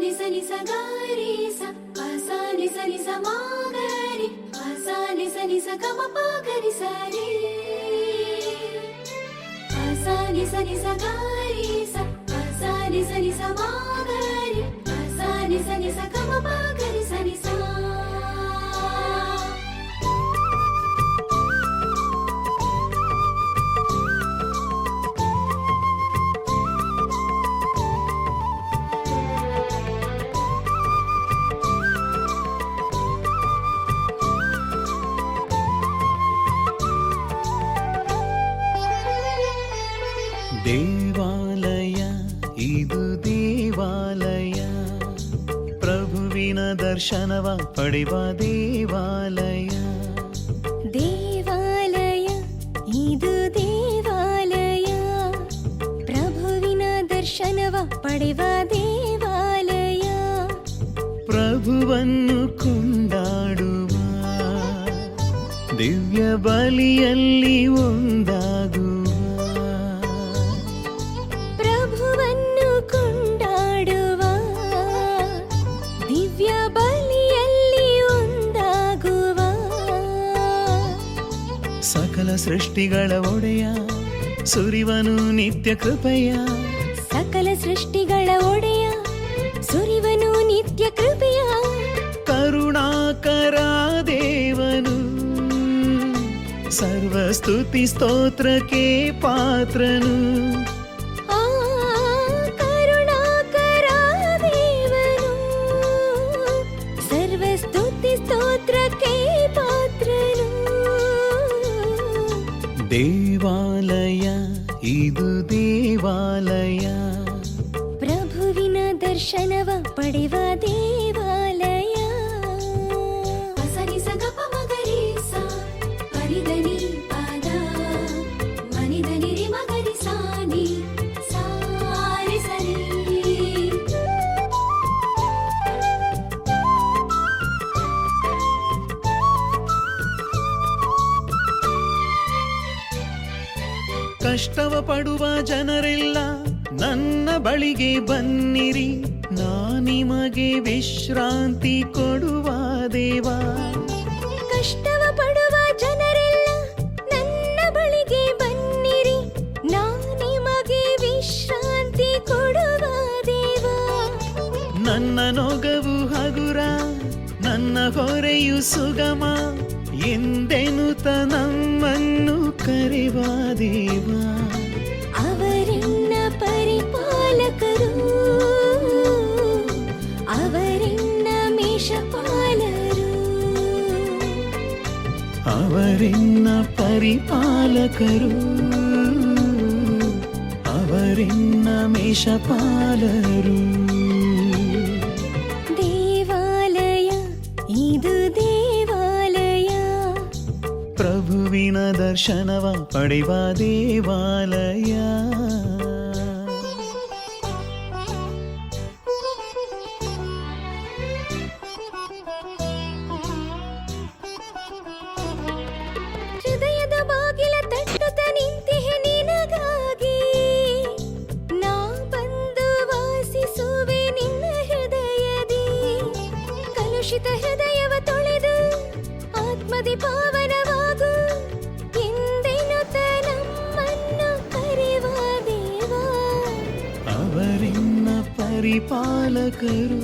ని స ని స గ రి స ప స ని స ని స మా గ రి ప స ని స ని స గ మ ప గ రి స రి ప స ని స ని స గ రి స ప స ని స ని స మా గ ದೇವಾಲಯ ಇದು ದೇವಾಲಯ ಪ್ರಭುವಿನ ದರ್ಶನವ ಪಡೆವ ದೇವಾಲಯ ದೇವಾಲಯ ಇದು ದೇವಾಲಯ ಪ್ರಭುವಿನ ದರ್ಶನವ ಪಡೆವ ದೇವಾಲಯ ಪ್ರಭುವನ್ನು ಕೊಂಡಾಡುವ ದಿವ್ಯ ಬಲಿಯಲ್ಲಿ ಒಂದಾಗುವ ಸಕಲ ಸೃಷ್ಟಿಗಳ ಒಡೆಯ ಸುರಿವನು ನಿತ್ಯ ಕೃಪೆಯ. ಸಕಲ ಸೃಷ್ಟಿಗಳ ಒಡೆಯ ಸುರಿವನು ನಿತ್ಯ ಕೃಪೆಯ. ಕರುಣಾಕರ ದೇವನು ಸರ್ವಸ್ತುತಿ ಸ್ತೋತ್ರಕ್ಕೆ ಪಾತ್ರನು. ದೇವಾಲಯ ಇದು ದೇವಾಲಯ ಪ್ರಭುವಿನ ದರ್ಶನವ ಪಡೆವ ದೇವಾಲಯ ಕಷ್ಟವ ಪಡುವ ಜನರೆಲ್ಲ ನನ್ನ ಬಳಿಗೆ ಬನ್ನಿರಿ ನಾ ನಿಮಗೆ ವಿಶ್ರಾಂತಿ ಕೊಡುವ ದೇವ. ಕಷ್ಟವ ಪಡುವ ಜನರೆಲ್ಲ ನನ್ನ ಬಳಿಗೆ ಬನ್ನಿರಿ ನಾ ನಿಮಗೆ ವಿಶ್ರಾಂತಿ ಕೊಡುವ ದೇವ. ನನ್ನ ನೊಗವು ಹಗುರ ನನ್ನ ಹೊರೆಯು ಸುಗಮ ಎಂದೆನುತ ನಮ್ಮನ್ನು ಕರೆವ ದೇವ. ಮೇಷಪಾಲರು ಅವರೆನ್ನ ಪರಿಪಾಲಕರು ಅವರೆನ್ನ ಮೇಷಪಾಲರು ದೇವಾಲಯ ಇದು ದೇವಾಲಯ ಪ್ರಭುವಿನ ದರ್ಶನವ ಪಡೆವ ದೇವಾಲಯ ಹೃದಯವ ತೊಳೆದು ಆತ್ಮದಿ ಪಾವನವಾಗು ಎಂದೆನುತ ನಮ್ಮನ್ನು ಕರೆವ ದೇವ ಅವರೆನ್ನ ಪರಿಪಾಲಕರು